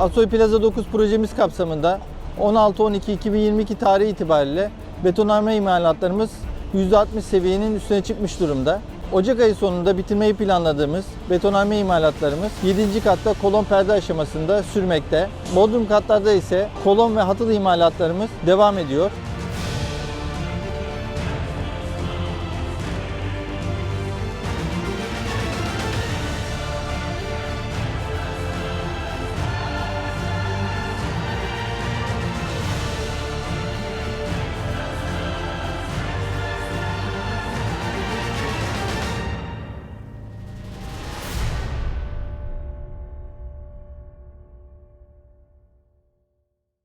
Asoy Plaza 9 projemiz kapsamında 16-12-2022 tarihi itibariyle betonarme imalatlarımız %60 seviyenin üstüne çıkmış durumda. Ocak ayı sonunda bitirmeyi planladığımız betonarme imalatlarımız 7. katta kolon perde aşamasında sürmekte. Bodrum katlarda ise kolon ve hatıl imalatlarımız devam ediyor.